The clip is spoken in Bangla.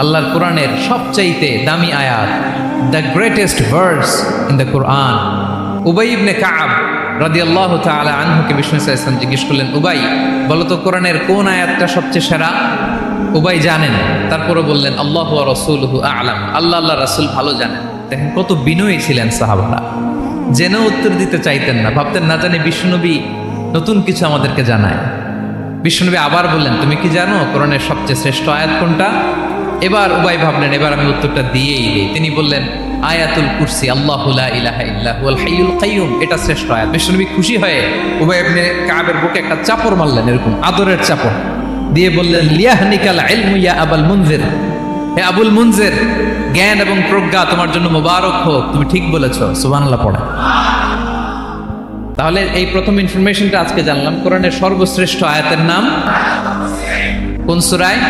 আল্লাহর কোরআনের সবচাইতে দামি আয়াত the greatest verse in the Quran উবাই ইবনে কাব রাদিয়াল্লাহু তাআলা আনহুকে বিষ্ণু ইসলাম জিজ্ঞেস করলেন, উবাই বলতো কোরআনের কোন আয়াতটা সবচেয়ে সেরা? উবাই জানেন তারপরে বললেন, আল্লাহ রসুলহু আলাম। আল্লাহ আল্লাহ রাসূল ভালো জানেন। দেখেন, কত বিনয়ী ছিলেন সাহাবারা। জেনেও উত্তর দিতে চাইতেন না, ভাবতেন না জানি বিষ্ণুনবী নতুন কিছু আমাদেরকে জানায়। বিষ্ণুনবী আবার বললেন, তুমি কি জানো কোরআনের সবচেয়ে শ্রেষ্ঠ আয়াত কোনটা? এবার উবাই ভাবলেন, এবার আমি উত্তরটা দিয়েই দিই। তিনি বললেন, আয়াতুল কুরসি, আল্লাহ ইলাহা ইল্লাহুল হাইয়ুল কাইয়ুম। এটা শ্রেষ্ঠ আয়াত। বিষ্ণুনবী খুশি হয়ে উবাই ইবনে কাবের বুকে একটা চাপড় মারলেন, এরকম আদরের চাপড়। দিয়ে বললেন, লিয়াহনিকাল ইলমু ইয়া আবাল মুনজির। হে আবুল মুনজির, জ্ঞান এবং প্রজ্ঞা তোমার জন্য মোবারক হোক, তুমি ঠিক বলেছ। সুবহানাল্লাহ পড়ে। তাহলে এই প্রথম ইনফরমেশনটা আজকে জানলাম। কোরআনের সর্বশ্রেষ্ঠ আয়াতের নাম কোন সুরায়?